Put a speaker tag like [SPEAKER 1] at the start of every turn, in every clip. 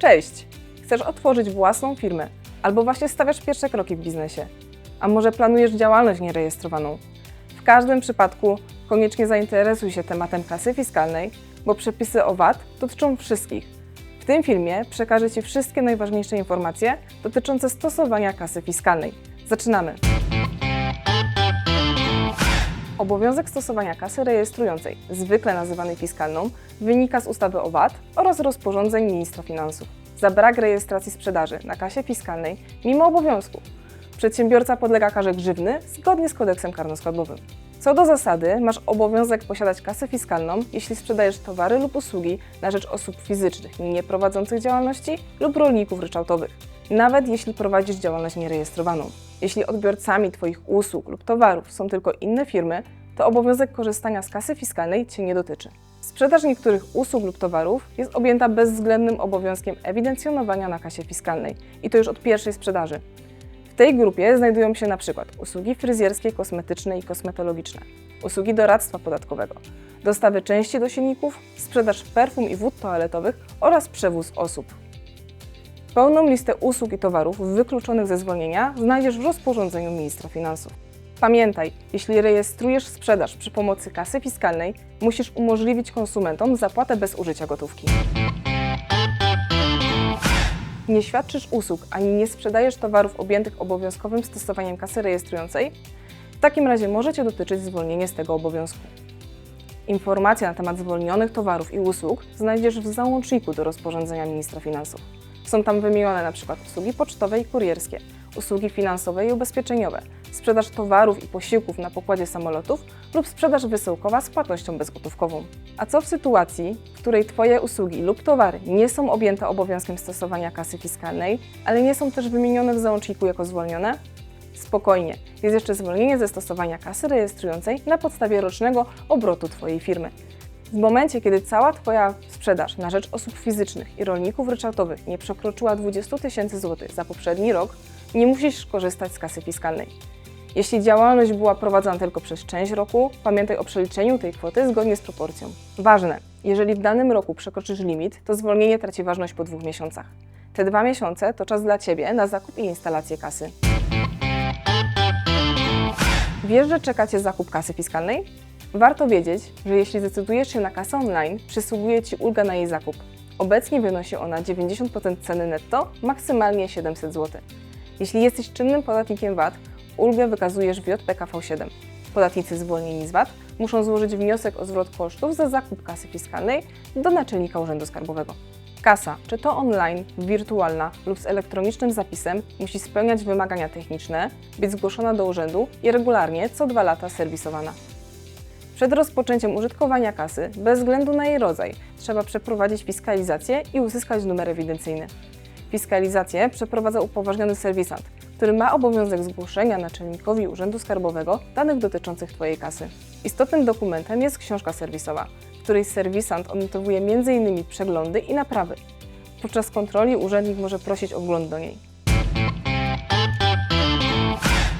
[SPEAKER 1] Cześć! Chcesz otworzyć własną firmę albo właśnie stawiasz pierwsze kroki w biznesie? A może planujesz działalność nierejestrowaną? W każdym przypadku koniecznie zainteresuj się tematem kasy fiskalnej, bo przepisy o VAT dotyczą wszystkich. W tym filmie przekażę Ci wszystkie najważniejsze informacje dotyczące stosowania kasy fiskalnej. Zaczynamy! Obowiązek stosowania kasy rejestrującej, zwykle nazywanej fiskalną, wynika z ustawy o VAT oraz rozporządzeń ministra finansów. Za brak rejestracji sprzedaży na kasie fiskalnej, mimo obowiązku, przedsiębiorca podlega karze grzywny zgodnie z kodeksem karnoskładowym. Co do zasady, masz obowiązek posiadać kasę fiskalną, jeśli sprzedajesz towary lub usługi na rzecz osób fizycznych nieprowadzących działalności lub rolników ryczałtowych, nawet jeśli prowadzisz działalność nierejestrowaną. Jeśli odbiorcami Twoich usług lub towarów są tylko inne firmy, to obowiązek korzystania z kasy fiskalnej Cię nie dotyczy. Sprzedaż niektórych usług lub towarów jest objęta bezwzględnym obowiązkiem ewidencjonowania na kasie fiskalnej i to już od pierwszej sprzedaży. W tej grupie znajdują się np. usługi fryzjerskie, kosmetyczne i kosmetologiczne, usługi doradztwa podatkowego, dostawy części do silników, sprzedaż perfum i wód toaletowych oraz przewóz osób. Pełną listę usług i towarów wykluczonych ze zwolnienia znajdziesz w rozporządzeniu ministra finansów. Pamiętaj, jeśli rejestrujesz sprzedaż przy pomocy kasy fiskalnej, musisz umożliwić konsumentom zapłatę bez użycia gotówki. Nie świadczysz usług ani nie sprzedajesz towarów objętych obowiązkowym stosowaniem kasy rejestrującej? W takim razie może Cię dotyczyć zwolnienie z tego obowiązku. Informacje na temat zwolnionych towarów i usług znajdziesz w załączniku do rozporządzenia ministra finansów. Są tam wymienione np. usługi pocztowe i kurierskie, usługi finansowe i ubezpieczeniowe, sprzedaż towarów i posiłków na pokładzie samolotów lub sprzedaż wysyłkowa z płatnością bezgotówkową. A co w sytuacji, w której Twoje usługi lub towary nie są objęte obowiązkiem stosowania kasy fiskalnej, ale nie są też wymienione w załączniku jako zwolnione? Spokojnie, jest jeszcze zwolnienie ze stosowania kasy rejestrującej na podstawie rocznego obrotu Twojej firmy. W momencie, kiedy cała Twoja sprzedaż na rzecz osób fizycznych i rolników ryczałtowych nie przekroczyła 20 tysięcy złotych za poprzedni rok, nie musisz korzystać z kasy fiskalnej. Jeśli działalność była prowadzona tylko przez część roku, pamiętaj o przeliczeniu tej kwoty zgodnie z proporcją. Ważne, jeżeli w danym roku przekroczysz limit, to zwolnienie traci ważność po dwóch miesiącach. Te dwa miesiące to czas dla Ciebie na zakup i instalację kasy. Wiesz, że czeka Cię zakup kasy fiskalnej? Warto wiedzieć, że jeśli zdecydujesz się na kasę online, przysługuje Ci ulga na jej zakup. Obecnie wynosi ona 90% ceny netto, maksymalnie 700 zł. Jeśli jesteś czynnym podatnikiem VAT, ulgę wykazujesz w JPKV7. Podatnicy zwolnieni z VAT muszą złożyć wniosek o zwrot kosztów za zakup kasy fiskalnej do naczelnika Urzędu Skarbowego. Kasa, czy to online, wirtualna lub z elektronicznym zapisem, musi spełniać wymagania techniczne, być zgłoszona do urzędu i regularnie co dwa lata serwisowana. Przed rozpoczęciem użytkowania kasy, bez względu na jej rodzaj, trzeba przeprowadzić fiskalizację i uzyskać numer ewidencyjny. Fiskalizację przeprowadza upoważniony serwisant, który ma obowiązek zgłoszenia naczelnikowi Urzędu Skarbowego danych dotyczących Twojej kasy. Istotnym dokumentem jest książka serwisowa, w której serwisant odnotowuje m.in. przeglądy i naprawy. Podczas kontroli urzędnik może prosić o wgląd do niej.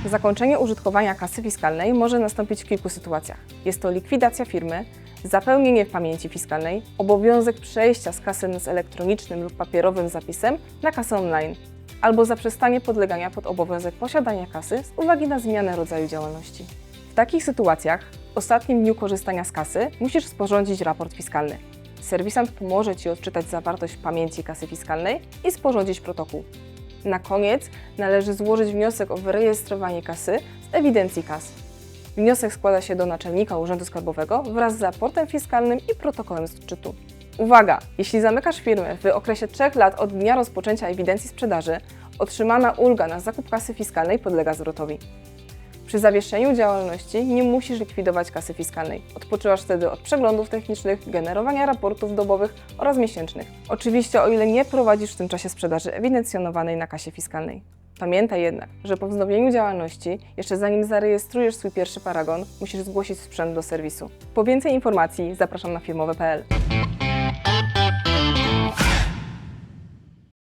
[SPEAKER 1] Zakończenie użytkowania kasy fiskalnej może nastąpić w kilku sytuacjach. Jest to likwidacja firmy, zapełnienie pamięci fiskalnej, obowiązek przejścia z kasy z elektronicznym lub papierowym zapisem na kasę online, albo zaprzestanie podlegania pod obowiązek posiadania kasy z uwagi na zmianę rodzaju działalności. W takich sytuacjach w ostatnim dniu korzystania z kasy musisz sporządzić raport fiskalny. Serwisant pomoże Ci odczytać zawartość pamięci kasy fiskalnej i sporządzić protokół. Na koniec należy złożyć wniosek o wyrejestrowanie kasy z ewidencji kas. Wniosek składa się do naczelnika Urzędu Skarbowego wraz z raportem fiskalnym i protokołem z odczytu. Uwaga! Jeśli zamykasz firmę w okresie 3 lat od dnia rozpoczęcia ewidencji sprzedaży, otrzymana ulga na zakup kasy fiskalnej podlega zwrotowi. Przy zawieszeniu działalności nie musisz likwidować kasy fiskalnej. Odpoczywasz wtedy od przeglądów technicznych, generowania raportów dobowych oraz miesięcznych. Oczywiście o ile nie prowadzisz w tym czasie sprzedaży ewidencjonowanej na kasie fiskalnej. Pamiętaj jednak, że po wznowieniu działalności, jeszcze zanim zarejestrujesz swój pierwszy paragon, musisz zgłosić sprzęt do serwisu. Po więcej informacji zapraszam na firmowe.pl.